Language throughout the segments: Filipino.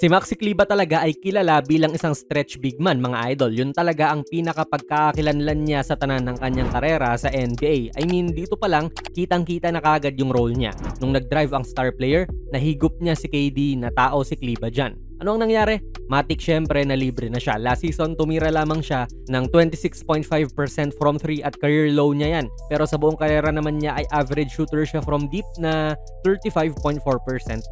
Si Maxi Kliba talaga ay kilala bilang isang stretch big man mga idol. Yun talaga ang pinakapagkakakilanlan niya sa tanan ng kanyang karera sa NBA. I mean, dito pa lang, kitang-kita na kagad yung role niya. Nung nag-drive ang star player, nahigop niya si KD na tao si Kliba dyan. Ano ang nangyari? Matik syempre na libre na siya. Last season, tumira lamang siya ng 26.5% from 3 at career low niya yan. Pero sa buong karera naman niya ay average shooter siya from deep na 35.4%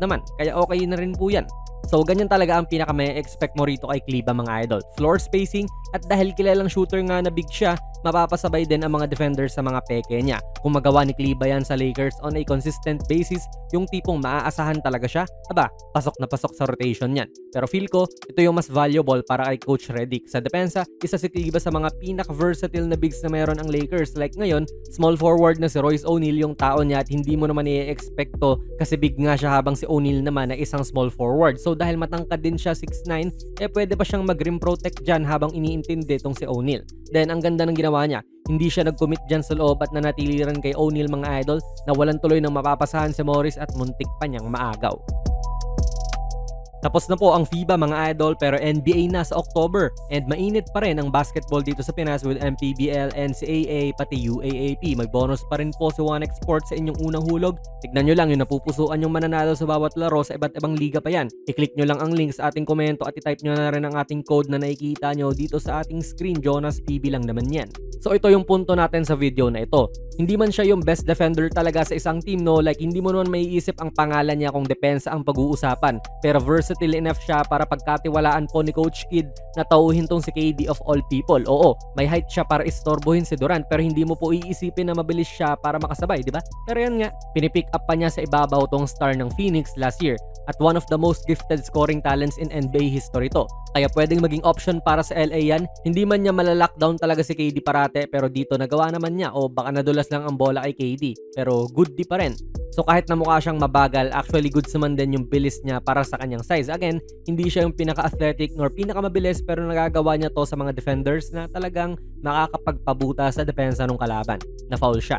naman. Kaya okay na rin po yan. So, ganyan talaga ang pinaka may expect mo rito kay Kliba mga idol. Floor spacing at dahil kilalang shooter nga na big siya, mapapasabay din ang mga defenders sa mga peke niya. Kung magawa ni Kliba yan sa Lakers on a consistent basis, yung tipong maaasahan talaga siya, aba, pasok na pasok sa rotation niyan. Pero feel ko, ito yung mas valuable para kay Coach Redick. Sa depensa, isa si Kliba sa mga pinaka-versatile na bigs na meron ang Lakers. Like ngayon, small forward na si Royce O'Neal yung tao niya at hindi mo naman i-expect to kasi big nga siya habang si O'Neal naman na isang small forward. So dahil matangkad din siya 6'9, eh pwede pa siyang mag-rim protect dyan habang iniintindi tong si O'Neal. Then ang ganda ng ginawa niya, hindi siya nag-commit dyan sa loob at nanatili rin kay O'Neal mga idol na walang tuloy ng mapapasahan si Morris at muntik pa niyang maagaw. Tapos na po ang FIBA mga idol pero NBA na sa October and mainit pa rin ang basketball dito sa Pinas with MPBL, NCAA pati UAAP. May bonus pa rin po si OneX Sports sa inyong unang hulog. Tignan nyo lang yung napupusuan yung mananalo sa bawat laro sa iba't ibang liga pa yan. I-click nyo lang ang link sa ating komento at i-type nyo na rin ang ating code na nakikita nyo dito sa ating screen. Jonas PB lang naman yan. So ito yung punto natin sa video na ito. Hindi man siya yung best defender talaga sa isang team no, like hindi mo naman maiisip ang pangalan niya kung depensa ang pag-uusapan. Pero versatile enough siya para pagkatiwalaan po ni Coach Kid na tauhin tong si KD of all people. Oo, may height siya para istorbohin si Durant pero hindi mo po iisipin na mabilis siya para makasabay, di ba? Pero yan nga, pinipick up pa niya sa ibabaw tong star ng Phoenix last year at one of the most gifted scoring talents in NBA history to. Kaya pwedeng maging option para sa LA yan. Hindi man niya malalockdown talaga si KD parate pero dito nagawa naman niya o baka nadulas lang ang bola kay KD. Pero good di pa rin. So kahit na mukha siyang mabagal, actually good naman din yung bilis niya para sa kanyang size. Again, hindi siya yung pinaka-athletic nor pinaka-mabilis pero nagagawa niya to sa mga defenders na talagang makakapagpabuta sa depensa ng kalaban. Na foul siya.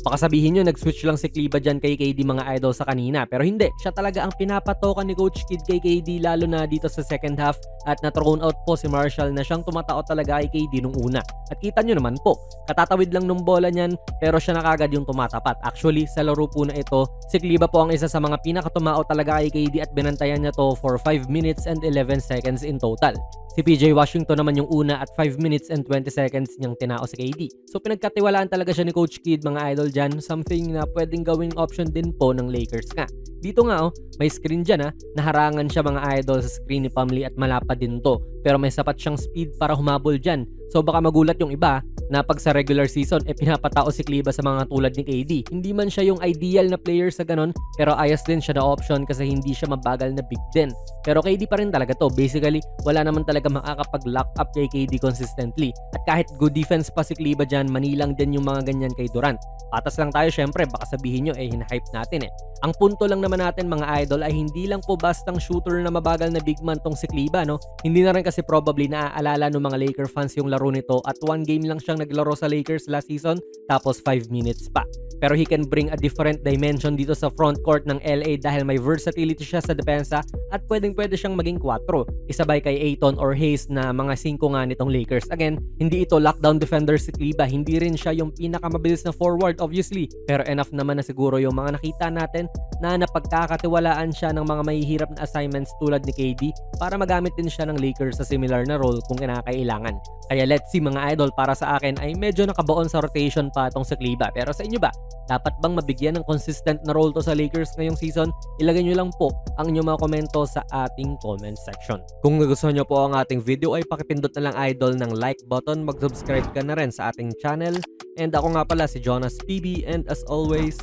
Baka sabihin nyo, nag-switch lang si Kliba dyan kay KD mga idol sa kanina. Pero hindi, siya talaga ang pinapatokan ni Coach Kid kay KD lalo na dito sa second half at na-thrown out po si Marshall na siyang tumatao talaga kay KD nung una. At kita nyo naman po, katatawid lang nung bola niyan pero siya na kagad yung tumatapat. Actually, sa laro po na ito, si Kliba po ang isa sa mga pinakatumao talaga kay KD at binantayan niya to for 5 minutes and 11 seconds in total. Si PJ Washington naman yung una at 5 minutes and 20 seconds niyang tinao si KD. So pinagkatiwalaan talaga siya ni Coach Kid mga idol dyan. Something na pwedeng gawing option din po ng Lakers nga. Dito nga oh, may screen dyan ha. Naharangan siya mga idol sa screen ni Pamli at malapad din to. Pero may sapat siyang speed para humabol dyan. So baka magulat yung iba na pag sa regular season eh pinapatao si Kliba sa mga tulad ni KD. Hindi man siya yung ideal na player sa ganon pero ayos din siya na option kasi hindi siya mabagal na big din. Pero KD pa rin talaga to. Basically, wala naman talaga makakapag-lock up kay KD consistently. At kahit good defense pa si Kliba dyan, manilang din yung mga ganyan kay Durant. Patas lang tayo syempre, baka sabihin nyo eh hinahype natin eh. Ang punto lang naman natin mga idol ay hindi lang po bastang shooter na mabagal na big man tong si Kliba no. Hindi na rin kasi probably naaalala ng mga Laker fans yung laro nito at one game lang siyang naglaro sa Lakers last season tapos 5 minutes pa. Pero he can bring a different dimension dito sa front court ng LA dahil may versatility siya sa depensa at pwedeng pwede siyang maging 4. Isabay kay Aiton or Hayes na mga 5 nga nitong Lakers. Again, hindi ito lockdown defender si Kliba, hindi rin siya yung pinakamabilis na forward obviously. Pero enough naman na siguro yung mga nakita natin na napagkakatiwalaan siya ng mga mahihirap na assignments tulad ni KD para magamit din siya ng Lakers sa similar na role kung kinakailangan. Kaya let's see mga idol para sa akin ay medyo nakabaon sa rotation pa itong sa Kliba. Pero sa inyo ba, dapat bang mabigyan ng consistent na role to sa Lakers ngayong season? Ilagay nyo lang po ang inyong mga komento sa ating comment section. Kung nagustuhan nyo po ang ating video ay pakipindot na lang idol ng like button, mag-subscribe ka na rin sa ating channel. And ako nga pala si Jonas PB and as always,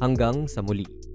hanggang sa muli.